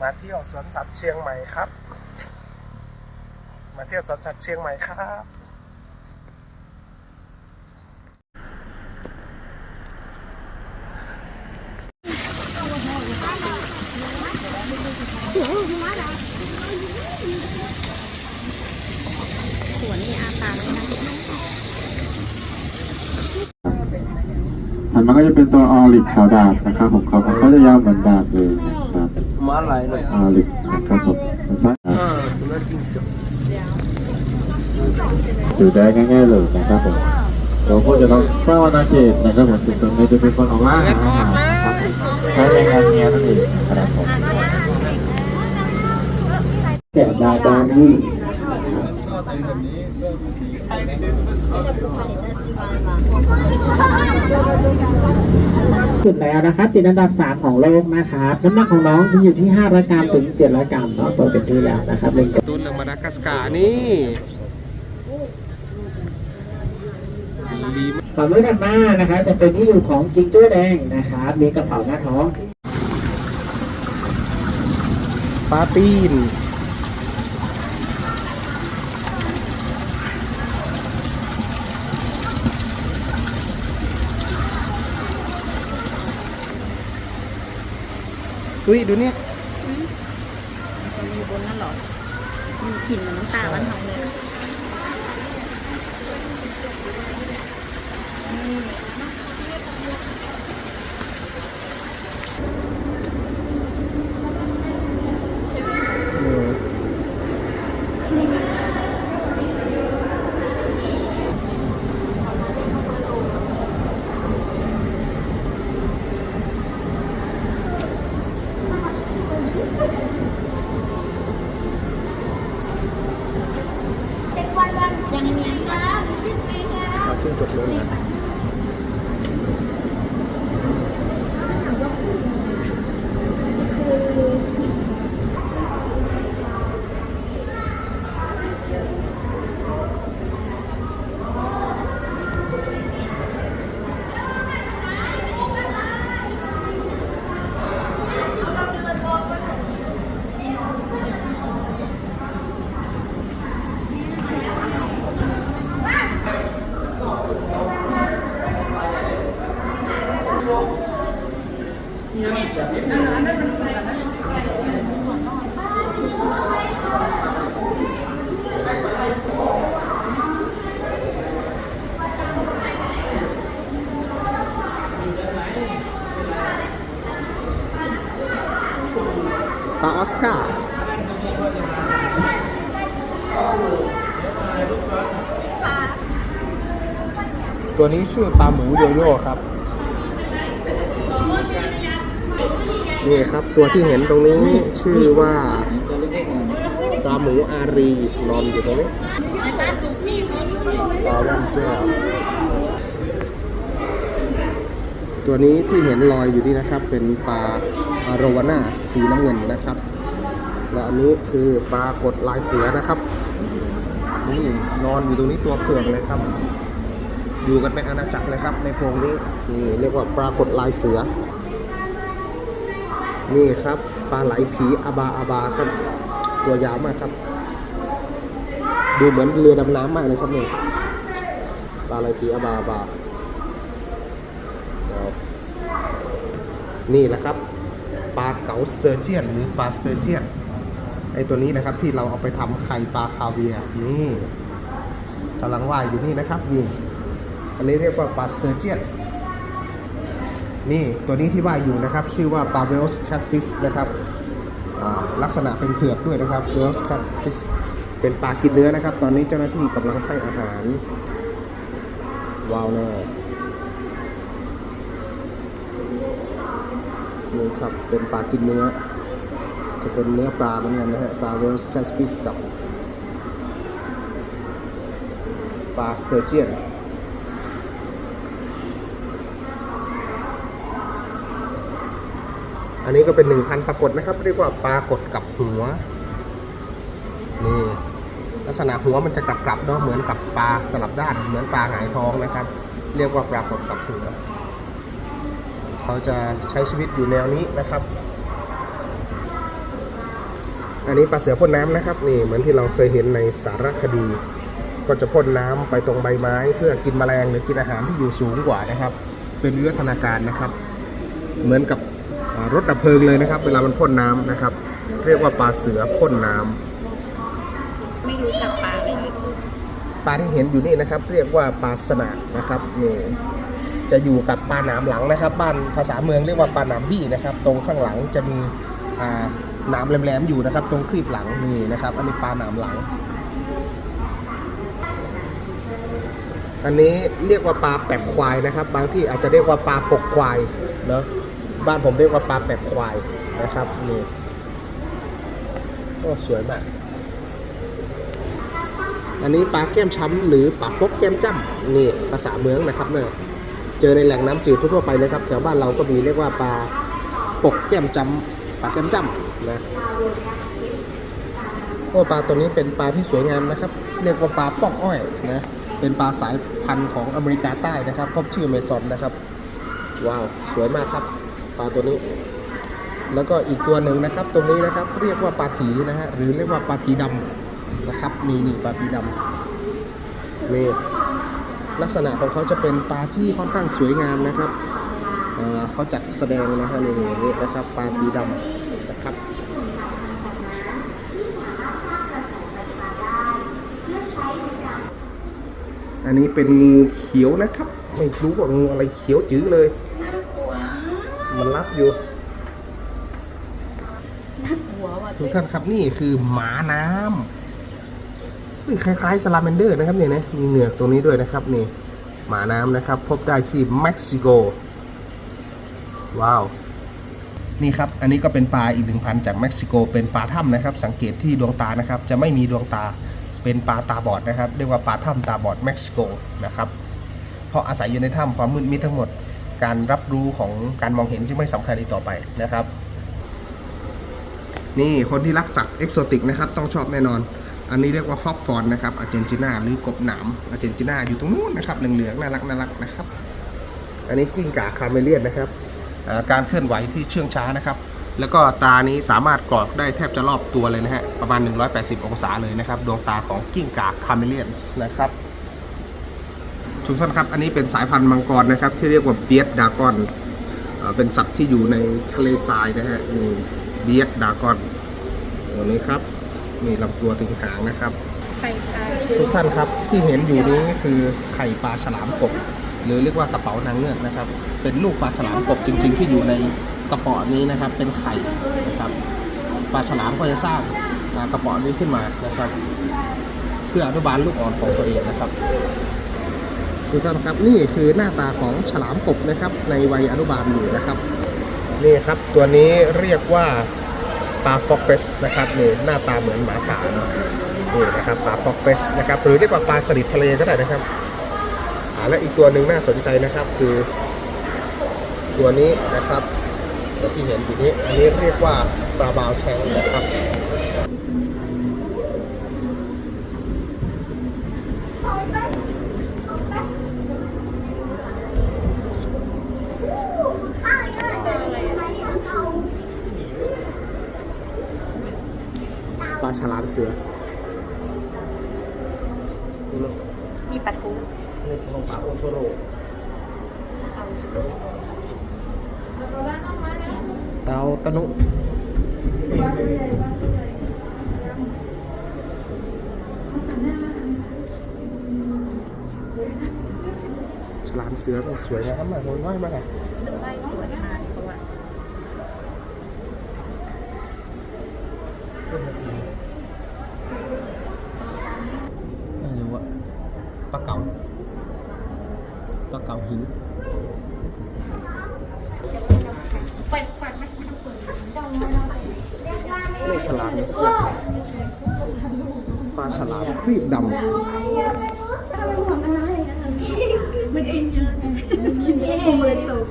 มาเที่ยวสวนสัตว์เชียงใหม่ครับ มาเที่ยวสวนสัตว์เชียงใหม่ครับ หัวนี่อาปากเลยนะถัดมาก็จะเป็นตัวออริกขาวดาบนะครับผมเขาเขาจะยาวเหมือนดาบเลยนะครับ มาอะไรเลยออริกนะครับผมสั้นอ่าสุนัขจิ้งจกๆอยู่ได้ง่ายๆเลยนะครับผมเราพูดจะต้องเฝ้าอาณาเขตนะครับผมซึ่งตรงนี้จะเป็นคนออกล่าหาอาหารนะครับใช้แรงงานเมียนั่นเองนะครับผมแกะดาดานี่ สุดแล้วนะครับ ติดอันดับ 3 ของโลกนะครับน้ำหนักของน้องที่อยู่ที่ 500 กรัมถึง 700 กรัมเนาะตัวเป็นที่แล้วนะครับเล่นกับตูนเรื่องมาดากัสการ์นี่ฝั่งมือถัดมานะครับจะเป็นที่อยู่ของจิงโจ้แดงนะครับมีกระเป๋าหน้าท้องปลาตีน อุ้ยดูเนี่ย มันอยู่บนนั่นเหรอมีกลิ่นเหมือนน้ำตาบ้านเราเลยอะ ออสการ์ตัวนี้ชื่อปลาหมูโยโย่ครับ นี่ครับตัวที่เห็นตรงนี้ชื่อว่าปลาหมูอารีนอนอยู่ตรงนี้ปลาแว่นแก้วตัวนี้ที่เห็นลอยอยู่นี่นะครับ เป็นปลาอารวาน่าสีน้ำเงินนะครับ และอันนี้คือปลากดลายเสือนะครับนี่นอนอยู่ตรงนี้ตัวเขื่องเลยครับ อยู่กันเป็นอาณาจักรเลยครับ ในโพรงนี้นี่เรียกว่าปลากดลายเสือ นี่ครับปลาไหลผีอาบาอาบาครับ ตัวยาวมากครับ ดูเหมือนเรือดำน้ำมากเลยครับนี่ปลาไหลผีอาบาอาบานี่แหละครับปลาเก๋าสเตอร์เจียนหรือปลาสเตอร์เจียน ไอตัวนี้นะครับที่เราเอาไปทำไข่ปลาคาเวียร์นี่กำลังว่ายอยู่นี่นะครับนี่อันนี้เรียกว่าปลาสเตอร์เจียนนี่ตัวนี้ที่ว่ายอยู่นะครับ ชื่อว่าปลาเวลส์แคทฟิชนะครับลักษณะเป็นเผือกด้วยนะครับเวลส์แคทฟิชเป็นปลากินเนื้อนะครับ ตอนนี้เจ้าหน้าที่กำลังให้อาหารว้าวแน่นี่ครับเป็นปลากินเนื้อ จะเป็นเนื้อปลาเหมือนกันนะฮะ ปลาเวลส์แคทฟิชกับปลาสเตอร์เจียนอันนี้ก็เป็นหนึ่งพันปรากฏนะครับ เรียกว่าปลากฏกับหัว นี่ลักษณะหัวมันจะกลับกลับๆเนาะเหมือนกับปลาสลับด้านเหมือนปลาหงายท้องนะครับ เรียกว่าปลากฏกับหัว เขาจะใช้ชีวิตอยู่แนวนี้นะครับ อันนี้ปลาเสือพ่นน้ำนะครับนี่เหมือนที่เราเคยเห็นในสารคดี ก็จะพ่นน้ำไปตรงใบไม้ เพื่อกินแมลงหรือกินอาหารที่อยู่สูงกว่านะครับ เป็นวิวัฒนาการนะครับ เหมือนกับอ่ารถดับเพลิงเลยนะครับ เวลามันพ่นน้ำนะครับ เรียกว่าปลาเสือพ่นน้ำไม่รู้จักปลาอะไรเลยปลาที่เห็นอยู่นี่นะครับ เรียกว่าปลาสนานะครับนี่จะอยู่กับปลาหนามหลังนะครับ บ้านภาษาเมืองเรียกว่าปลาหนามบี้นะครับ ตรงข้างหลังจะมีอ่า หนามแหลมๆอยู่นะครับ ตรงครีบหลังนี่นะครับ อันนี้ปลาหนามหลัง อันนี้เรียกว่าปลาแปบควายนะครับ บางที่อาจจะเรียกว่าปลาปกควายเนาะบ้านผมเรียกว่าปลาแปบควายนะครับนี่โอ้สวยมาก อันนี้ปลาแก้มช้ำหรือปลาปกแก้มจ้ำนี่ภาษาเมืองนะครับเนี่ยเจอในแหล่งน้ำจืดทั่วไปเลยครับแถวบ้านเราก็มีเรียกว่าปลาปกแก้มจ้ำปลาแก้มจ้ำ นะเพราะว่าปลาตัวนี้เป็นปลาที่สวยงามนะครับ เรียกว่าปลาปอกอ้อยนะ เป็นปลาสายพันธุ์ของอเมริกาใต้นะครับพบชื่อเมซอนนะครับ ว้าวสวยมากครับปลาตัวนี้ แล้วก็อีกตัวหนึ่งนะครับ ตรงนี้นะครับเรียกว่าปลาผีนะฮะหรือเรียกว่าปลาผีดำนะครับนี่นี่ปลาปีดำนี่ลักษณะของเขาจะเป็นปลาที่ค่อนข้างสวยงามนะครับเเขาจัดแสดงนะฮะนี่นี่นี่นะครับปลาปีดำนะครับ อันนี้เป็นงูเขียวนะครับ ไม่รู้ว่างูอะไรเขียวจื้อเลย มันรับอยู่หัวว่ะทุกท่านครับนี่คือหมาน้ำนี่คล้ายๆสลาเมนเดอร์นะครับเนี่ยนะมีเหงือกตรงนี้ด้วยนะครับนี่หมาน้ำนะครับ พบได้ที่เม็กซิโก ว้าว นี่ครับ อันนี้ก็เป็นปลาอีกหนึ่งพันจากเม็กซิโก เป็นปลาถ้ำนะครับ สังเกตที่ดวงตานะครับ จะไม่มีดวงตา เป็นปลาตาบอดนะครับ เรียกว่าปลาถ้ำตาบอดเม็กซิโกนะครับ เพราะอาศัยอยู่ในถ้ำความมืดมิดทั้งหมด การรับรู้ของการมองเห็นจึงไม่สำคัญอีกต่อไปนะครับ นี่คนที่รักสัตว์เอกโซติกนะครับต้องชอบแน่นอน อันนี้เรียกว่าฮอกฟอนนะครับอาร์เจนตินาหรือกบหนามอาร์เจนตินาอยู่ตรงนู้นนะครับเหลืองๆน่ารักน่ารักนะครับ อันนี้กิ้งก่าคาเมเลียนนะครับการเคลื่อนไหวที่เชื่องช้านะครับ แล้วก็ตานี้สามารถกรอกได้แทบจะรอบตัวเลยนะฮะ ประมาณ 180 องศาเลยนะครับ ดวงตาของกิ้งก่าคาเมเลียนนะครับทุกท่านครับ อันนี้เป็นสายพันธุ์มังกรนะครับ ที่เรียกว่าเบียดดากอนอ่าเป็นสัตว์ที่อยู่ในทะเลทรายนะฮะนี่เบียดดากอนตัวนี้ครับนี่ลำตัวถึงหางนะครับไข่ปลาทุกท่านครับที่เห็นอยู่นี้คือไข่ปลาฉลามกบ หรือเรียกว่ากระเป๋านางเงือกนะครับ เป็นลูกปลาฉลามกบจริง ๆ ที่อยู่ใน กระป๋อนี้นะครับเป็นไข่นะครับปลาฉลามก็จะสร้างกระป๋อนี้ขึ้นมานะครับ เพื่ออนุบาลลูกอ่อนของตัวเองนะครับทุกท่านครับนี่คือหน้าตาของฉลามกบนะครับ ในวัยอนุบาลอยู่นะครับนี่ครับตัวนี้เรียกว่าปลาฟอกเฟสนะครับนี่หน้าตาเหมือนหมาป่าเนาะนี่นะครับปลาฟอกเฟสนะครับหรือเรียกว่าปลาสลิดทะเลก็ได้นะครับและอีกตัวหนึ่งน่าสนใจนะครับคือตัวนี้นะครับ ตัวที่เห็นอยู่นี้ อันนี้เรียกว่าปลาบาวแชงนะครับปลาฉลามเสือนี่ลูกมีปลาทูนี่ของปลาโอโทโร เอาเตาตะนุฉลามเสือมันสวยงามมากมันว่ายมากอะมันว่ายสวยมากเขาอะไม่รู้อะปลาเก๋าปลาเก๋าหิน ไม่ฉลามสักอย่างปลาฉลามครีบดำมันกินเยอะไงมันกินเยอะเลยตก